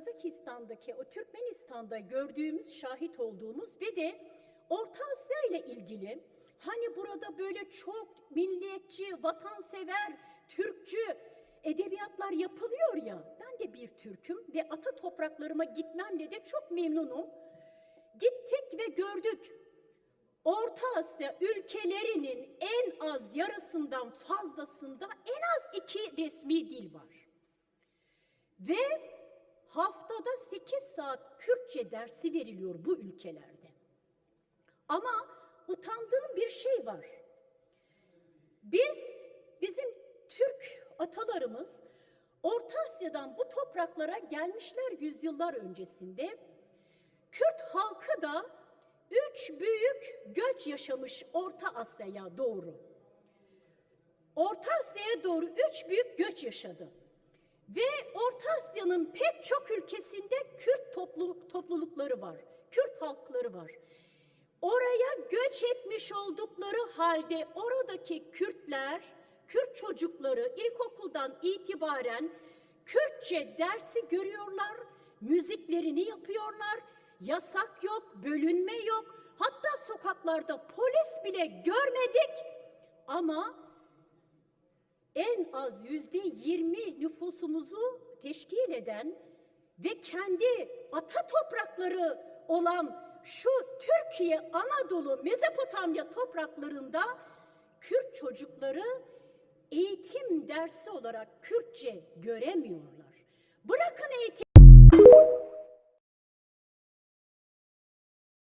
Kazakistan'daki o Türkmenistan'da gördüğümüz, şahit olduğumuz ve de Orta Asya ile ilgili hani burada böyle çok milliyetçi, vatansever, Türkçü edebiyatlar yapılıyor ya. Ben de bir Türk'üm ve ata topraklarıma gitmemle de çok memnunum. Gittik ve gördük. Orta Asya ülkelerinin en az yarısından fazlasında en az iki resmi dil var. Ve haftada 8 saat Kürtçe dersi veriliyor bu ülkelerde. Ama utandığım bir şey var. Biz, bizim Türk atalarımız Orta Asya'dan bu topraklara gelmişler yüzyıllar öncesinde. Kürt halkı da üç büyük göç yaşamış Orta Asya'ya doğru. Orta Asya'ya doğru üç büyük göç yaşadı. Ve Orta Asya'nın pek çok ülkesinde Kürt topluluk, toplulukları var. Kürt halkları var. Oraya göç etmiş oldukları halde oradaki Kürtler, Kürt çocukları ilkokuldan itibaren Kürtçe dersi görüyorlar, müziklerini yapıyorlar. Yasak yok, bölünme yok. Hatta sokaklarda polis bile görmedik. Ama en az yüzde yirmi nüfusumuzu teşkil eden ve kendi ata toprakları olan şu Türkiye, Anadolu, Mezopotamya topraklarında Kürt çocukları eğitim dersi olarak Kürtçe göremiyorlar. Bırakın eğitim